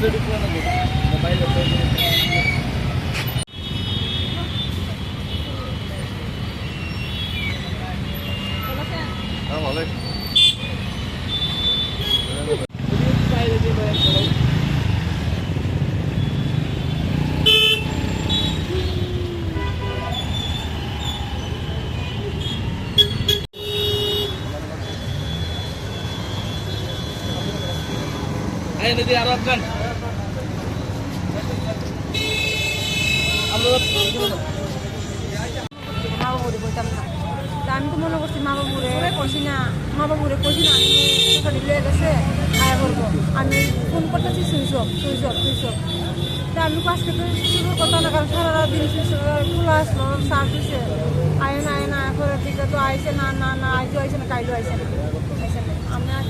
ভিতরে ঢুকলো না মোবাইল হ্যাঁ ভালোই আই নদী আরও একখান আমরা মা মনে করছি মা বাবুরে কষি না মা বাবুরে কষি না আমি লেগে গেছে আয়া করব আমি ফোন করতেছি switch off switch off switch off তা আমি কাজ করতে শুরু করতাম না কারণ সারা দিন সুইচ খোলা আসলো সার্চ হয়েছে আয় না আয় না না না না আজও আইসে না কাইলো আইসে না আমি আর।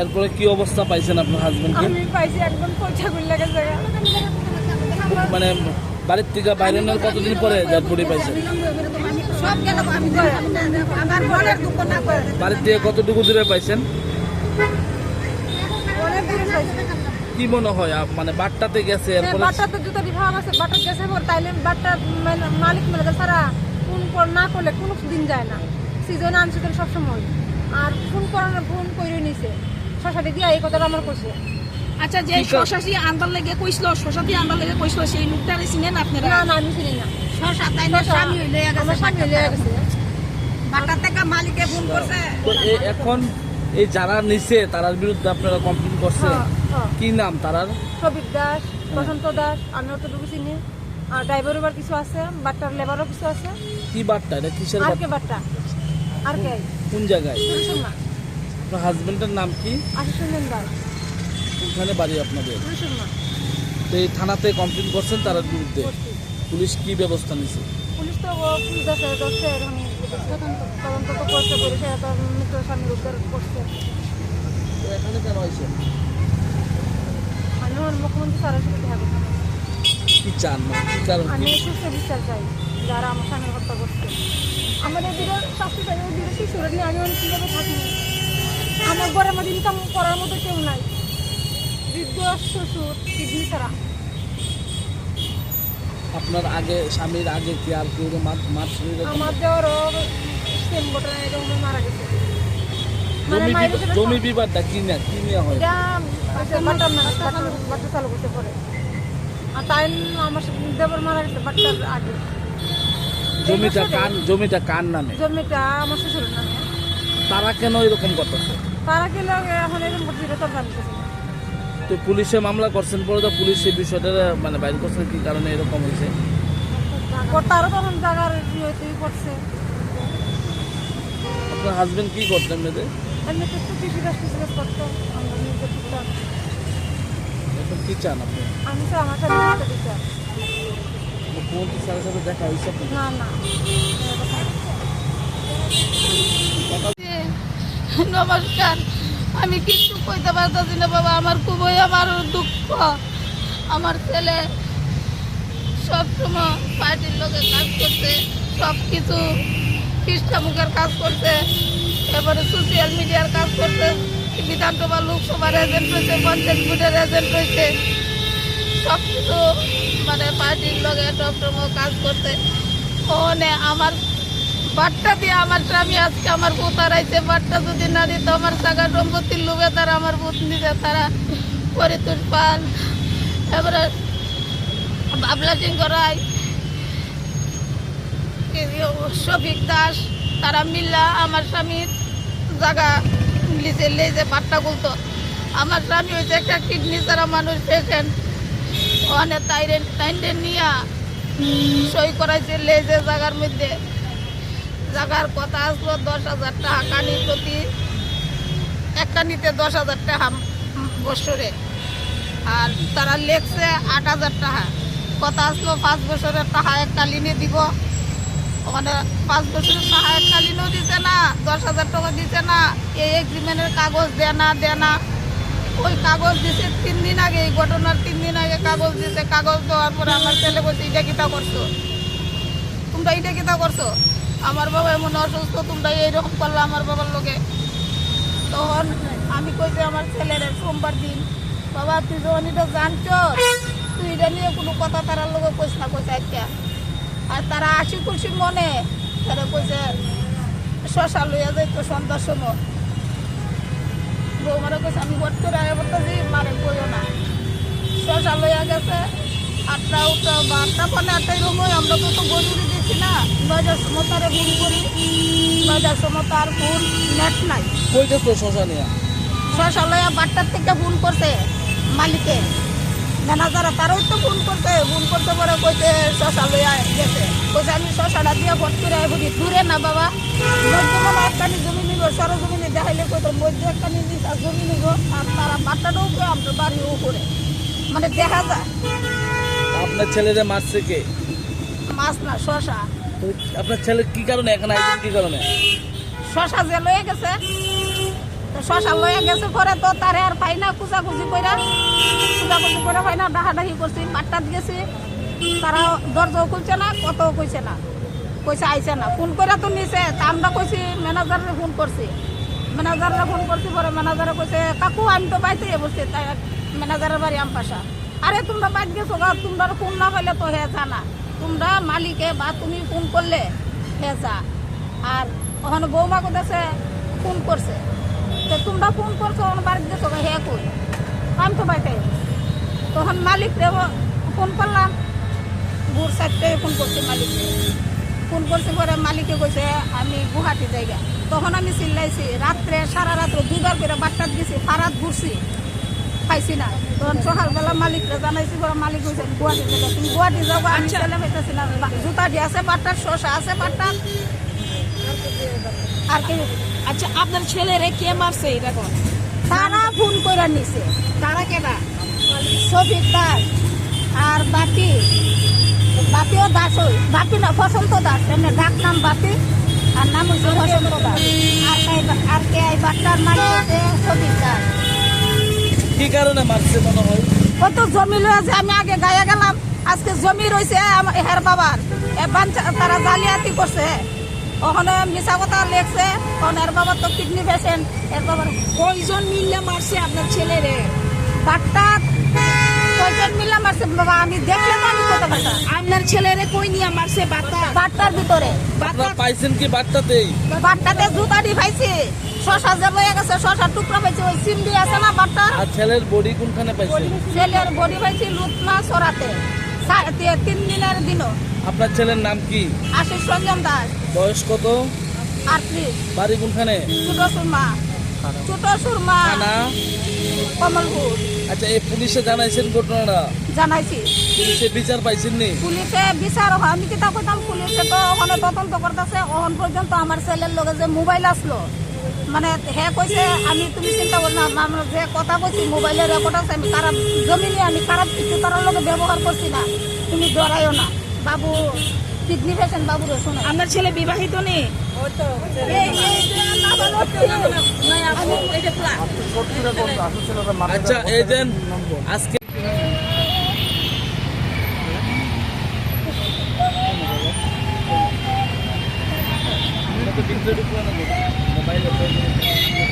এরপরে কি অবস্থা পাইছেন আপনার হাজবেন্ডকে আমি পাইছি একদম পয়সা গুলি গেছে মানে বাড়ির থেকে বাইরে নেওয়ার কতদিন পরে না করে বাড়ির থেকে কতটুকু দূরে পাইছেন? পাইছি কি মনে হয় মানে বাটটাতে গেছে এরপরে বাটার তো জুতা বিভাগ আছে গেছে তাইলে বাটটা মালিক মেলে সারা ফোন কর না করলে কোনো দিন যায় না সিজন আনছে সবসময় আর ফোন করানো ফোন করে নিছে। শশাটি দিয়া এই কথাটা আমার কইছে। আচ্ছা যে কি কাজ? শশা দিয়ে আন্দার লেগে কইছিল শশা দিয়ে আন্দার লেগে কইছিল সেই লোকটারে চিনেন আপনারা? না না আমি চিনি না। শশা তাই না? স্বামী হইলে আমার স্বামী লইয়া গেছে। বাটার থেকে মালিকে ফোন করছে। এখন এই যারা নিছে তার বিরুদ্ধে আপনারা কমপ্লেন করছে? হ্যাঁ, হ্যাঁ। কি নাম তারার? সবিক দাস বসন্ত দাস আমি অতটুকু চিনি। আর ড্রাইভারও বার কিছু আছে বাট্টার লেবারও কিছু আছে। কি বাট্টা এটা কিসের আর বাট্টা কে বাট্টা আর কে? কোন জায়গায়? আপনার হাজবেন্ডের নাম কি? আশিস রঞ্জন দাস। ওখানে বাড়ি আপনাদের? তো এই থানাতে কমপ্লেন করছেন তার বিরুদ্ধে। পুলিশ কি ব্যবস্থা নিছে? পুলিশ তো ও পুলিশ আছে করছে এরকম তদন্ত তদন্ত তো করছে করে সে তো মৃত স্বামীর উদ্ধার করছে। তো এখানে কেন হয়েছে আমি আমার মুখ্যমন্ত্রী স্যারের সাথে দেখা করতাম কি চান? মানে কি কারণ আমি সুস্থ বিচার চাই যারা আমার স্বামীর হত্যা করছে। আমাদের দিকে শাস্তি চাই ওই দিকে শিশুরা নিয়ে আমি অনেক কীভাবে থাকি। আমার ঘরের মধ্যে ইনকাম করার মতো কেউ নাই। বৃদ্ধ শ্বশুর কিডনি ছাড়া। আপনার আগে স্বামীর আগে কি আর কেউ মার মার আমার দেওয়ারও সেম ঘটনা এরকম মারা গেছে। মানে জমি বিবাদটা কি না কি নিয়ে হয়? চালু করতে পারে। আর তাই আমার দেবর মারা গেছে আগে। জমিটা কান জমিটা কার নামে? জমিটা আমার শ্বশুরের নামে। তারা কেন এরকম করতেছে? তারা গেলে এখন এরকম করতে এটা তো জানতেছে না। তো পুলিশে মামলা করছেন পরে তো পুলিশ এই বিষয়টা মানে বাইর করছেন কি কারণে এরকম হয়েছে? আপনার হাজবেন্ড কি করতেন মেয়েদের কি চান আপনি? আমি তো আমার সাথে মুখ্যমন্ত্রী স্যারের সাথে দেখা হয়েছে আপনার? না না। নমস্কার। আমি কিচ্ছু কইতে পারতেছি না বাবা, আমার খুবই আমার দুঃখ। আমার ছেলে সবসময় পার্টির লোকে কাজ করছে, সব কিছু খ্রিস্টামুখের কাজ করছে, এবারে সোশ্যাল মিডিয়ার কাজ করছে বিধানসভা লোকসভার এজেন্ট হয়েছে, পঞ্চায়েত বোর্ডের এজেন্ট হয়েছে, সব কিছু মানে পার্টির লোকে সবসময় কাজ করছে। ওখানে আমার বাট্টা দিয়ে আমার স্বামী আজকে আমার ভূত হারাইছে বাট্টা যদি না দিত আমার জায়গা সম্পত্তির লোভে তারা আমার ভূত নিতে তারা পরিতোষ পাল। এবারে বাবলা সিং রায় শফিক দাস, তারা মিল্লা আমার স্বামীর জায়গা লিজে লেজে বাট্টা গুলতো। আমার স্বামী হয়েছে একটা কিডনি ছাড়া মানুষ পেশেন্ট, অনেক তাইরে তাইরে নিয়া সই করাইছে লেজে জায়গার মধ্যে। জায়গার কথা আসলো, দশ হাজার টাকা কানি প্রতি। এক কানিতে দশ হাজার টাকা বছরে। আর তারা লেখছে আট হাজার টাকা। কথা আসলো, পাঁচ বছরের টাকা এক কালিনে দিব। ওখানে পাঁচ বছরের টাকা এক কালিনও দিছে না, দশ হাজার টাকা দিছে না। এই এগ্রিমেন্টের কাগজ দেয় না দেয় না। ওই কাগজ দিছে তিন দিন আগে, এই ঘটনার তিন দিন আগে কাগজ দিছে। কাগজ দেওয়ার পরে আমার ছেলে বলছে, এটা কিতা করছ? তোমরা এটা কিতা করছ? আমার বাবা এমন অসুস্থ তোমরা এইরকম করল আমার বাবার লোকে তখন আমি কইছি আমার ছেলের সোমবার দিন, বাবা, তুই যখন এটা জানছ তুই এটা নিয়ে কোনো কথা তারা লোক কইস না, কইস আইতা আর তারা আশি খুশি মনে, তারা কইছে, শশা লইয়া যাইতো সন্ধ্যার সময়। বৌমারা কইছে, আমি ভোট করে আগে বলতেছি, মারে কইও না। শশা লইয়া গেছে, আটটা, উঠটা বা আটটা পরে আটটাই সময় আমরা তো তো দিচ্ছি না নয়টার সময় তারে ফোন করি নয়টার সময় তার ফোন নেট নাই কই গেছো শশা নিয়ে শশা লইয়া বাট্টার থেকে ফোন করছে মালিকে ম্যানেজার তারাও তো ফোন করছে ফোন করতে পরে কইতে শশা লইয়া গেছে কইছে আমি শশাটা দিয়ে ভোট করে বুঝি দূরে না বাবা মধ্যে মানে একখানি জমি নিব সরো জমি নিয়ে দেখাইলে কইতো মধ্যে একখানি জমি নিব আর তারা বাট্টাটাও উপরে আমাদের বাড়ির উপরে মানে দেখা যায় আপনার ছেলেরে মারছে কে মাছ না শশা আপনার ছেলে কি কারণে এখানে আইছেন কি কারণে? শশা যে লয়ে গেছে তো শশা লয়ে গেছে পরে তো তারে আর পাই না কুচাকুচি কইরা। কুচাকুচি করে পাই না ডাহাডাহি করছি বাট্টাত গেছি। তারা দরজাও খুলছে না কত কইছে না। কইছে আইছে না। ফোন করে তো নিছে তা আমরা কইছি ম্যানেজারে ফোন করছি। ম্যানেজারে ফোন করছি পরে ম্যানেজারে কইছে কাকু আমি তো বাইতে বসছি তাই ম্যানেজারের বাড়ি আম পাশা আরে তোমরা বাইত গেছো তোমরা ফোন না পাইলে তো হে জানা। তোমরা মালিকে বা তুমি ফোন করলে যা আর ওখানে বৌমা কোথাছে ফোন করছে। তো তোমরা ফোন করছ ওখানে বাড়িতে গেছো গা, হে কই? আমি তো বাইতে তখন মালিক দেব ফোন করলাম। ভোর চারটায় ফোন করছি মালিককে। ফোন করছি পরে মালিকে কইছে আমি গুহাটি জায়গা তখন আমি চিল্লাইছি রাত্রে সারা রাত্রে দুবার করে বাট্টাত গেছি ফারাত ঘুরছি। পাইছি না। তখন সকালবেলা মালিকরা জানাইছি পরে মালিক আমি গুয়াহাটি জায়গা তুমি গুয়াহাটি যাও আমি ছেলে পাইতেছি না জুতা দিয়ে আছে বাট্টার শসা আছে বাট্টার আর কি। আচ্ছা আপনার ছেলেরে কে মারছে কোন তারা ফোন করে নিছে। তারা কেনা শফিক দাস আর বাপি বাপিও দাস ওই বাপি না বসন্ত দাস এমনি ডাক নাম বাপি আর নাম হচ্ছে বসন্ত দাস। আর কে- আর কে এই বাচ্চার মালিক হচ্ছে শফিক দাস। কি কারণে মারছে মনে হয়? কত জমি লয়েছে আমি আগে গায়ে গেলাম আজকে জমি রয়েছে আমার হের বাবার। তারা জালিয়াতি করছে। ওখানে মিশা কথা লেখছে কারণ এর বাবার তো কিডনি পেশেন্ট। এর বাবার কয়জন মিললে মারছে আপনার ছেলেরে? বাট্টা কয়জন মিলে মারছে? বাবা আমি দেখলে তো আমি কথা বার্তা আপনার ছেলেরে কই নিয়ে মারছে বাতা বাট্টার ভিতরে। আপনার পাইছেন কি বার্তাতেই বাট্টাতে জুতা দি পাইছি শশা যে লয়ে গেছে শশার টুকরা পাইছি ওই আছে না বাট্টা আর ছেলের বডি কোনখানে পাইছেন ছেলের বডি পাইছি লুতনা সরাতে। তি- তিন দিনের দিনও। আপনার ছেলের নাম কি? আশিস রঞ্জন দাস। বয়স কত? আটত্রিশ। বাড়ি কোনখানে? ছোট সুরমা। ছোট সুরমা। থানা কমলপুর। আচ্ছা এই পুলিশে জানাইছেন ঘটনাটা? জানাইছি। পুলিশে বিচার পাইছেন নি পুলিশে বিচার আমি কিতা কইতাম পুলিশে তো ওখানে তদন্ত করতেছে। ওখান পর্যন্ত আমার ছেলের লগে যে মোবাইল আসলো মানে হে কইছে আমি তুমি চিন্তা কর না আমরা যে কথা কইছি মোবাইলের রেকর্ড আছে আমি খারাপ জমিনে আমি খারাপ কিছু তার লগে ব্যবহার করছি না তুমি ডরাইও না। বাবু কিডনি পেশেন্ট বাবু রে শোনো। আপনার ছেলে বিবাহিত নেই এই, এই যে না বলো, আমি- আচ্ছা